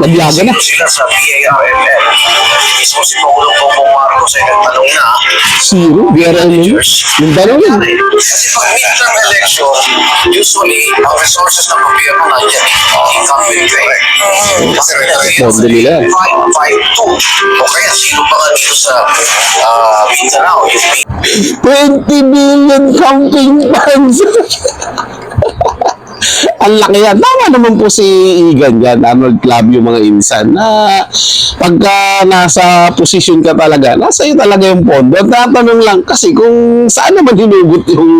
Naglaga na. Sila sa PARML. Mismo si Pangulong Bongbong Marcos ay nagtanong na Zero. BRL yun. Yung dalawa yun. Kasi pag midterm election, usually, ang resources ng gobyerno nandiyan eh. Incumbent eh. Kasi Pondo nila. 552. O kaya sino pa nga dito sa ah, Mindanao, yung 20 billion camping funds. Ang laki yan. Tama naman po si Igan yan, Arnold yung mga insan, na pagka nasa posisyon ka talaga, nasa iyo talaga yung pondo. Ang tatanong lang kasi kung saan naman hinugot yung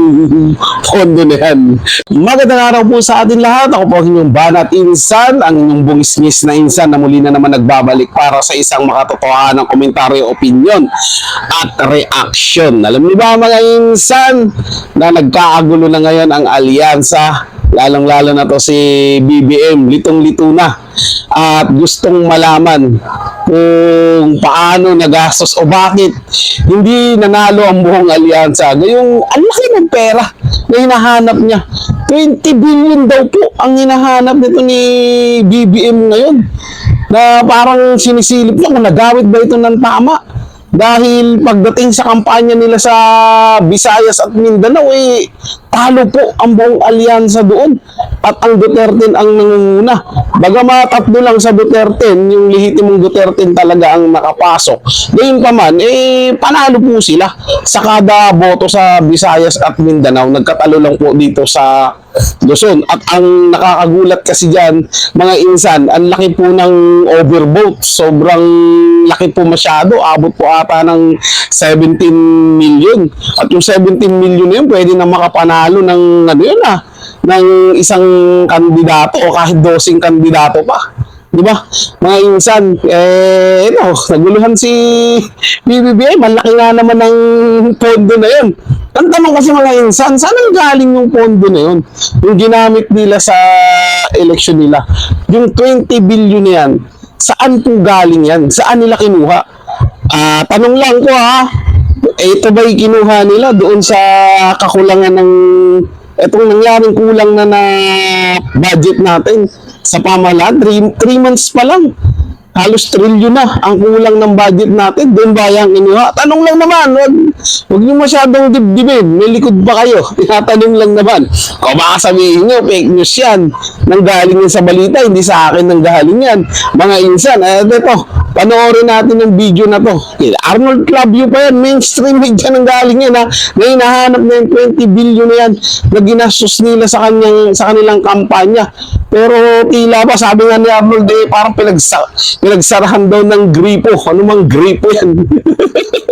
pondo na yan. Magandang araw po sa atin lahat. Ako po ang inyong banat insan, ang inyong bungis-ngis na insan na muli na naman nagbabalik para sa isang makatotohanan komentaryo, opinion at reaction. Alam niyo ba mga insan na nagkaagulo na ngayon ang alyansa lalong-lalo na to si BBM, litong-lito na at gustong malaman kung paano nagastos o bakit hindi nanalo ang buong alyansa. Ngayong ang laki ng pera na hinahanap niya. 20 billion daw po ang hinahanap nito ni BBM ngayon. Na parang sinisilip niya kung nagawit ba ito ng tama. Dahil pagdating sa kampanya nila sa Visayas at Mindanao, eh, talo po ang buong alyansa doon. At ang Duterte ang nangunguna. Bagamat tatlo lang sa Duterte, yung lehitimong Duterte talaga ang nakapasok. Ngayon pa man, eh, panalo po sila sa kada boto sa Visayas at Mindanao. Nagkatalo lang po dito sa Luzon. At ang nakakagulat kasi dyan, mga insan, ang laki po ng overvote. Sobrang laki po masyado. Abot po ata ng 17 million. At yung 17 million na yun, pwede na makapanalo ng ano yun ah, ng isang kandidato o kahit dosing kandidato pa. Di ba? Mga insan, eh, ito, naguluhan si BBBI, malaki nga naman ng pondo na yun. Ang tanong kasi mga insan, saan ang galing yung pondo na yun? Yung ginamit nila sa election nila. Yung 20 billion na yan, saan po galing yan? Saan nila kinuha? Ah, tanong lang ko ha, eh, ito ba'y kinuha nila doon sa kakulangan ng etong nangyaring kulang na na budget natin sa pamahalaan, 3 months pa lang. Halos trilyon na ang kulang ng budget natin. Doon ba yung inuha? Tanong lang naman, wag, wag niyo masyadong dibdibin. May likod ba kayo? Tinatanong lang naman. Kung baka sabihin niyo, fake news yan. Nanggaling yan sa balita, hindi sa akin nanggaling yan. Mga insan, eh, ito, panoorin natin yung video na to. Arnold Clavio pa yan, mainstream media nang galing yan ha. Na hinahanap na yung 20 billion na yan na ginastos nila sa kanyang sa kanilang kampanya. Pero tila ba sabi nga ni Arnold eh, parang pinagsa, pinagsarahan daw ng gripo. Ano mang gripo yan?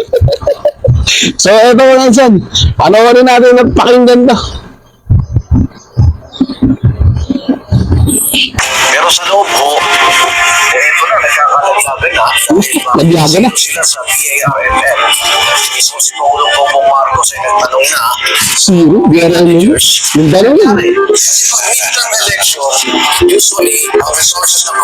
so eto mga insan, panoorin natin at pakinggan to. Pero sa loob po, eh, na, na. Naglaga na. Mismo si Pangulong Bongbong Marcos ay nagtanong na Zero, yun. Yung dalawa yun. Kasi pag midterm election, usually, ang resources ng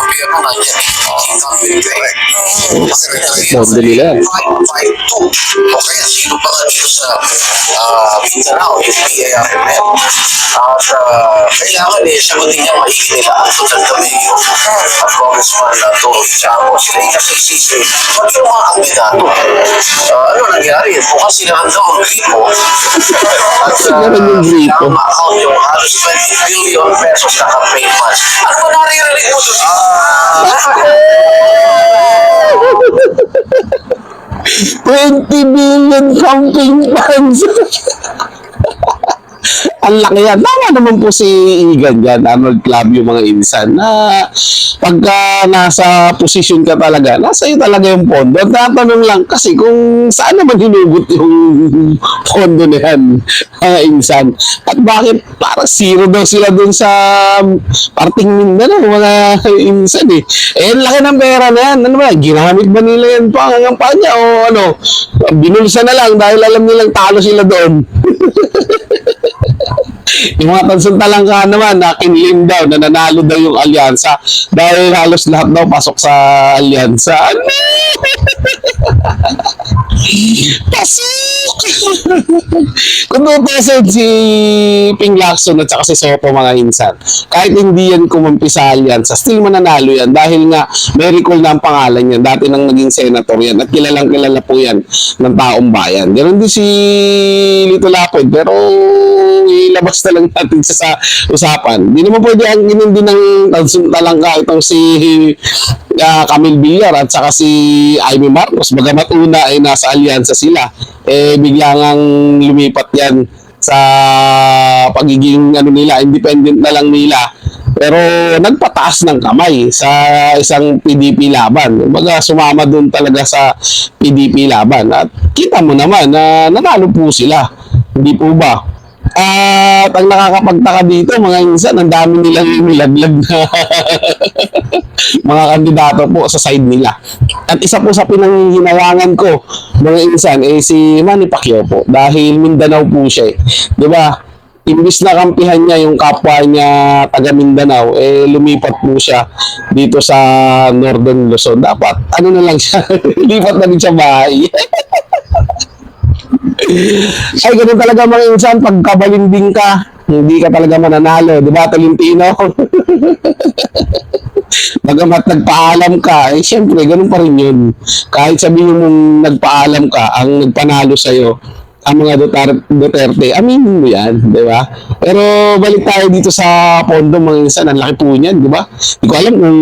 Kasi Pondo nila. 552. O kaya sino pa dito sa ah, Mindanao, yung PARML. At ah, kailangan eh, sagutin niya maigi nila ang total kami yung at Congressman na Tony Chaco, sila yung nagsisisi. Pag yung mga kandidato, ano nangyari? Bukas sila ang daw ang gripo. At Sila yung gripo. ang account yung halos 20 billion pesos na campaign funds. Naririnig mo doon? Ah, 20 billion camping funds. Ang laki yan. Tama naman po si Igan yan, Arnold Club, yung mga insan, na pagka nasa posisyon ka talaga, nasa iyo talaga yung pondo. Ang tatanong lang kasi kung saan naman hinugot yung pondo na yan, mga insan. At bakit para zero daw sila dun sa parting Mindanao, mga insan eh. Eh, laki ng pera na yan. Ano ba, ginamit ba nila yan pa ang kampanya o ano, binulsa na lang dahil alam nilang talo sila doon. yung mga tansuntalang ka naman na kinlim daw na nanalo daw yung alyansa dahil halos lahat daw pasok sa alyansa. Ano? Pasok! Kung si Ping Lacson at saka si Soto mga insan, kahit hindi yan kumampisal yan, sa still mananalo yan dahil nga recall na ang pangalan yan. Dati nang naging senator yan at kilalang kilala po yan ng taong bayan. Ganon din si Lito Lapid pero ilabas na lang natin siya sa usapan. Hindi naman pwede ang inindi ng talangka itong si uh, Camille Villar at saka si Amy Marcos. Bagamat una ay nasa alyansa sila, eh bigla ngang lumipat yan sa pagiging ano nila, independent na lang nila. Pero nagpataas ng kamay sa isang PDP laban. Kumbaga sumama doon talaga sa PDP laban. At kita mo naman na nanalo po sila. Hindi po ba? At ang nakakapagtaka dito, mga insan, ang dami nilang nilaglag na mga kandidato po sa side nila. At isa po sa pinanghihinawangan ko, mga insan, eh si Manny Pacquiao po. Dahil Mindanao po siya eh. Ba? Imbis na kampihan niya yung kapwa niya taga Mindanao, eh lumipat po siya dito sa Northern Luzon. Dapat, ano na lang siya, lipat na rin siya bahay. Ay, ganun talaga mga insan, pag kabalinding ka, hindi ka talaga mananalo. Di ba, Tolentino? Bagamat nagpaalam ka, eh syempre, ganun pa rin yun. Kahit sabihin mong nagpaalam ka, ang nagpanalo sa'yo, ang mga Duterte, Duterte aminin mo yan, di ba? Pero balik tayo dito sa pondo mga insan, ang laki po niyan, di ba? Hindi ko alam kung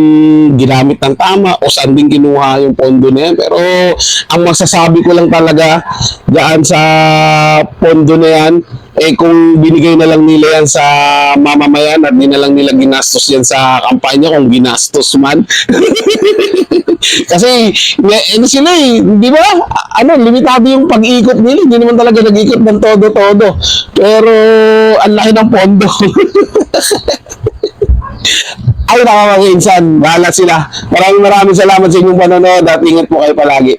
ginamit ng tama o saan din kinuha yung pondo na yan. Pero ang masasabi ko lang talaga dyan sa pondo na yan, eh kung binigay na lang nila yan sa mamamayan at di na lang nila ginastos yan sa kampanya kung ginastos man. Kasi, ano sila eh, di ba? Ano, limitado yung pag-ikot nila. Hindi naman talaga nag-ikot ng todo-todo. Pero, ang laki ng pondo. Ay, nakakakinsan. Bahala sila. Maraming maraming salamat sa inyong panonood at ingat po kayo palagi.